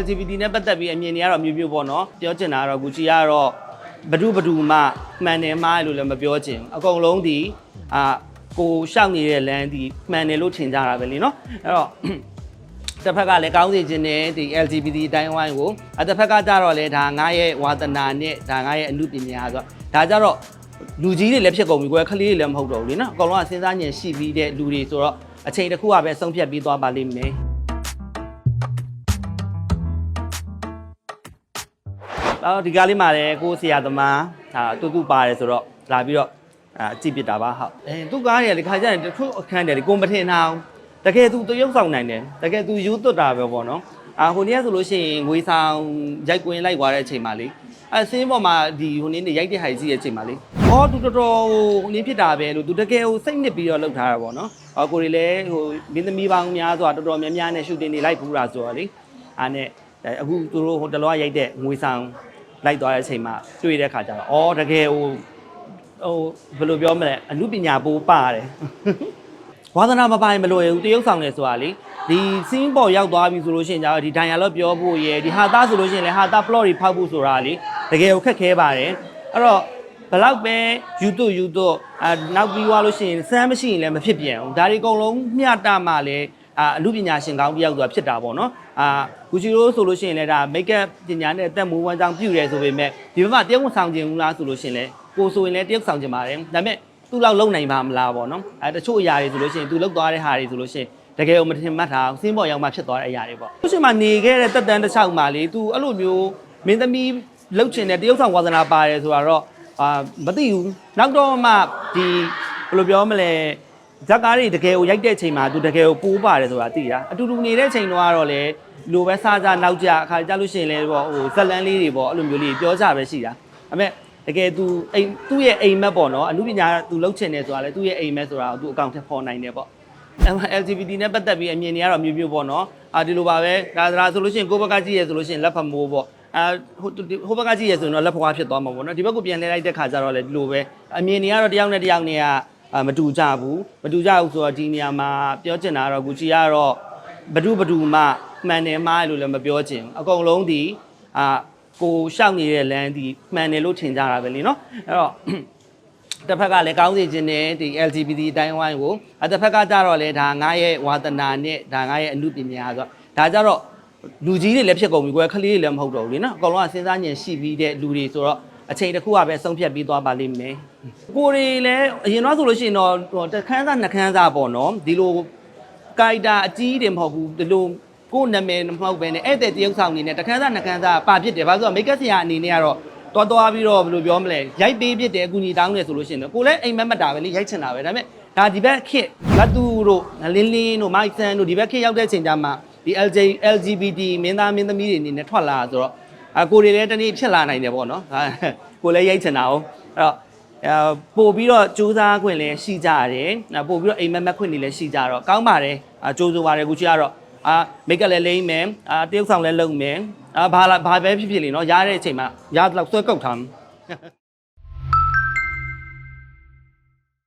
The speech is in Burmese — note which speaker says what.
Speaker 1: LGBT နဲ့ပတ်သက်ပြီးအမြင်တွေကတော့မျိုးမျိုးပေါ့နော်ပြောချင်တာကတော့ Gucci ကတော့ဘဒုဘဒုမှမှန်တယ်မှားတယ်လို့လည်းမပြောချင်ဘူးအကုန်လုံးဒီအာကိုရှောက်နေတဲ့လမ်းဒီမှန်တယ်လို့ထင်ကြတာပဲလीနော်အဲ့တော့တစ်ဖက်ကလည်းကောင်းစေခြင်းနဲ့ဒီ LGBT အတိုင်းအဝိုင်းကိုအတစ်ဖက်ကကြတော့လေဒါငါရဲ့ဝါသနာနဲ့ဒါငါရဲ့အမှုပညာဆိုတော့ဒါကြတော့လူကြီးတွေလည်းဖြစ်ကုန်ပြီကွယ်ခလေးတွေလည်းမဟုတ်တော့ဘူးလीနော်အကောင်လုံးကစဉ်းစားဉာဏ်ရှိပြီးတဲ့လူတွေဆိုတော့အချိန်တစ်ခုကပဲဆုံးဖြတ်ပြီးသွားပါလိမ့်မယ် အော်ဒီကားလေးမှာလည်းကိုယ်ဆရာသမားဒါတူတူပါတယ်ဆိုတော့လာပြီးတော့အာကြည့်ပြတာပါဟုတ်အဲသူ့ကားတွေကဒီခါကျရင်တစ်ခုအခန်းတယ်ဒီကိုမထင်အောင်တကယ်သူတရုပ်ဆောင်နိုင်တယ်တကယ်သူယူသွတ်တာပဲပေါ့နော်အာဟိုနေ့ကဆိုလို့ရှိရင်ငွေဆောင်ရိုက်ကွင်းလိုက်သွားတဲ့အချိန်မှာလေအဲဆင်းပေါ်မှာဒီဟိုနေ့နေရိုက်တဲ့ဟာကြီးရဲ့အချိန်မှာလေဟောသူတော်တော်ဟိုဟိုနေ့ဖြစ်တာပဲလို့သူတကယ်ဟိုစိတ်နစ်ပြီးတော့လုပ်ထားတာပေါ့နော်ဟောကိုရီလည်းဟိုမင်းသမီးပေါင်းများစွာတော်တော်များများနဲ့ရှူတင်နေလိုက်ဘူးတာဆိုတော့လေအားနဲ့ အခုသူတို့ဟိုတလောရိုက်တဲ့ငွေဆောင်လိုက်သွားတဲ့အချိန်မှာတွေ့တဲ့ခါကျတော့အော်တကယ်ဟိုဟိုဘယ်လိုပြောမလဲအမှုပညာပိုးပါတယ်ဝါသနာမပိုင်မလို့ရဘူးတရုပ်ဆောင်နေဆိုတာလေဒီစင်းပေါ်ရောက်သွားပြီဆိုလို့ရှိရင်じゃဒီဒိုင်ယာလော့ပြောဖို့ရယ်ဒီဟာသားဆိုလို့ရှိရင်လည်းဟာသား plot တွေဖောက်ဖို့ဆိုတာလေတကယ်ကိုခက်ခဲပါတယ်အဲ့တော့ဘလောက်ပဲ YouTube YouTube အာနောက်ပြီးသွားလို့ရှိရင်စမ်းမရှိရင်လည်းမဖြစ်ပြန်ဘူးဒါတွေအကုန်လုံးမျှတမှလည်း အာအမှုပညာရှင်ကောင်းတစ်ယောက်ဆိုတာဖြစ်တာပေါ့နော်အာဂူချီရိုဆိုလို့ရှိရင်လည်းဒါ make up ပညာနဲ့အသက်မွေးဝမ်းကြောင်းပြုတယ်ဆိုပေမဲ့ဒီဘက်မှာတရုပ်ဆောင်ခြင်းဘူးလားဆိုလို့ရှိရင်လည်းကိုဆိုရင်လည်းတရုပ်ဆောင်ခြင်းပါတယ်ဒါပေမဲ့သူ့လောက်လုံနိုင်ပါမလားပေါ့နော်အဲတချို့အရာတွေဆိုလို့ရှိရင်သူလောက်သွားတဲ့ဟာတွေဆိုလို့ရှိရင်တကယ်ကိုမထင်မှတ်တာစင်းပေါ်ရောက်မှဖြစ်သွားတဲ့အရာတွေပေါ့သူရှင်မှာနေခဲ့တဲ့တက်တန်းတစ်ချောက်မှာလေသူအဲ့လိုမျိုးမင်းသမီးလှုပ်ချင်တဲ့တရုပ်ဆောင်ဝါသနာပါတယ်ဆိုတော့အာမသိဘူးနောက်တော့မှဒီဘယ်လိုပြောမလဲ ဇက်ကားတွေတကယ်ကိုရိုက်တဲ့အချိန်မှာသူတကယ်ကိုပိုးပါတယ်ဆိုတာသိတာအတူတူနေတဲ့အချိန်တော့ကတော့လေလိုပဲစားကြနောက်ကြအခါကြလို့ရှိရင်လည်းပေါ့ဟိုဇက်လန်းလေးတွေပေါ့အဲ့လိုမျိုးလေးပြောကြပဲရှိတာဒါပေမဲ့တကယ်သူအိမ်သူ့ရဲ့အိမ်မက်ပေါ့နော်အမှုပညာသူလှုပ်ချင်တယ်ဆိုတာလေသူ့ရဲ့အိမ်မက်ဆိုတာကိုသူအကောင့်ထက်ဖော်နိုင်တယ်ပေါ့ LGBT နဲ့ပတ်သက်ပြီးအမြင်တွေကတော့မျိုးမျိုးပေါ့နော်အာဒီလိုပါပဲဒါဒါဆိုလို့ရှိရင်ကိုယ့်ဘက်ကကြည့်ရဆိုလို့ရှိရင်လက်ဖမိုးပေါ့အာဟိုဟိုဘက်ကကြည့်ရဆိုရင်တော့လက်ဖွားဖြစ်သွားမှာပေါ့နော်ဒီဘက်ကိုပြန်လှည့်လိုက်တဲ့ခါကျတော့လေဒီလိုပဲအမြင်တွေကတော့တစ်ယောက်နဲ့တစ်ယောက်နဲ့က အာမတူကြဘူးမတူကြဘူးဆိုတော့ဒီနေရာမှာပြောချင်တာကတော့ဂူချီကတော့ဘဒုဘဒုမှမှန်တယ်မှားတယ်လို့လည်းမပြောချင်ဘူးအကုန်လုံးဒီအာ ကိုရှောက်နေတဲ့လမ်းဒီမှန်တယ်လို့ထင်ကြတာပဲလीเนาะအဲ့တော့ တစ်ဖက်ကလည်းကောင်းစေခြင်းနဲ့ဒီ LGBT အတိုင်းအဝိုင်းကိုအတစ်ဖက်ကကြတော့လေဒါငါရဲ့ဝါသနာနဲ့ဒါငါရဲ့အမှုပညာဆိုတော့ဒါကြတော့လူကြီးတွေလည်းဖြစ်ကုန်ပြီကွယ်ခလေးတွေလည်းမဟုတ်တော့ဘူးလीเนาะအကောင်လုံးကစဉ်းစားဉာဏ်ရှိပြီးတဲ့လူတွေဆိုတော့ အချိန်တစ်ခုကပဲဆုံးဖြတ်ပြီးသွားပါလိမ့်မယ်ကိုတွေလည်းအရင်တော့ဆိုလို့ရှိရင်တော့ဟိုတစ်ခန်းစားနှစ်ခန်းစားပေါ့နော်ဒီလိုကိုက်တာအကြီးတယ်မဟုတ်ဘူးဒီလိုကိုယ်နာမည်မဟုတ်ပဲねဧည့်သည်တရုပ်ဆောင်နေနဲ့တခန်းစားနှခန်းစားပါဖြစ်တယ်ဘာလို့ဆိုတော့မိတ်ကပ်ဆရာအနေနဲ့ကတော့တွားတွားပြီးတော့ဘယ်လိုပြောမလဲရိုက်ပေးဖြစ်တယ်အကူကြီးတောင်းတယ်ဆိုလို့ရှိရင်တော့ကိုလည်းအိမ်မက်မက်တာပဲလေရိုက်ချင်တာပဲဒါပေမဲ့ဒါဒီဘက်ခစ်ဂတ်တူတို့လင်းလင်းတို့မိုက်ဆန်တို့ဒီဘက်ခစ်ရောက်တဲ့အချိန်ကျမှဒီ LG LGBT မင်းသားမင်းသမီးတွေအနေနဲ့ထွက်လာဆိုတော့ အကိုတွေလည်းတနေ့ဖြစ်လာနိုင်တယ်ပေါ့နော်ဒါကိုလည်းရိုက်ချင်တာ哦အဲ့တော့အဲပို့ပြီးတော့စူးစမ်းခွင့်လည်းရှိကြတယ်။ပို့ပြီးတော့အိမ်မက်မက်ခွင့်တွေလည်းရှိကြတော့ကောင်းပါတယ်။အကျိုးဆိုပါတယ်ခုချီကတော့အာမိတ်ကလည်းလိမ့်မယ်။အာတရုပ်ဆောင်လည်းလုပ်မယ်။အာဘာလာဘာပဲဖြစ်ဖြစ်လေနော်ရတဲ့အချိန်မှာရတော့ဆွဲကုတ်ထားမယ်